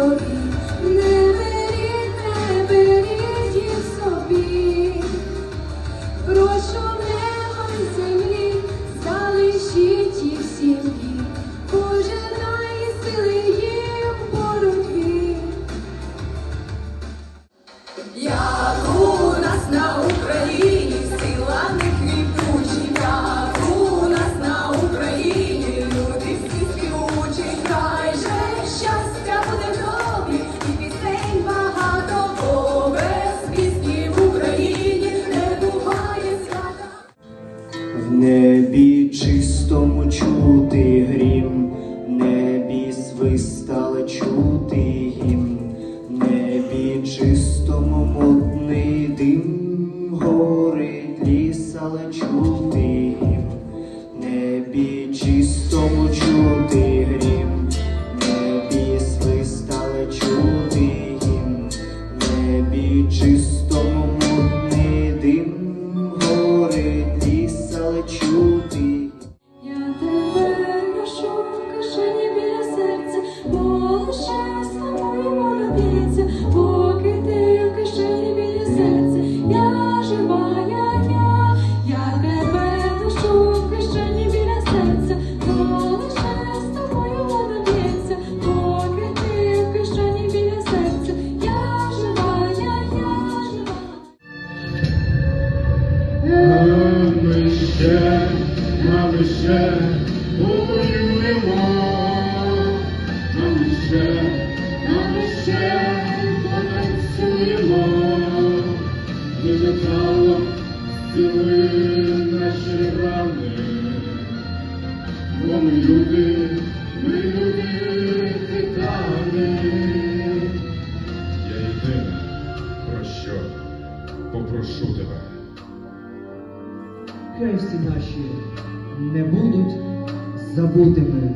그 чути. Я тебе в кишені біля серця, бо лише з тобою поки ти в кишені біля серця, я жива, я, я, я тебе кишені біля серця, бо лише з тобою воно поки ти в кишені біля серця, я жива, я, я жива. Ще, воюємо, а ми ще, а ми потанцюємо, і металом зціли наші рани, бо ми люди, ми люди титани. Я єдине, про що попрошу тебе. Всі наші не будуть забутими.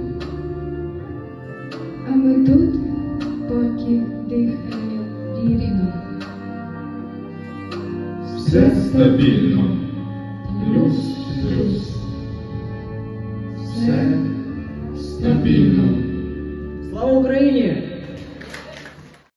А ми тут, поки дихає віримо. Все стабільно. Плюс, плюс. Все стабільно. Слава Україні!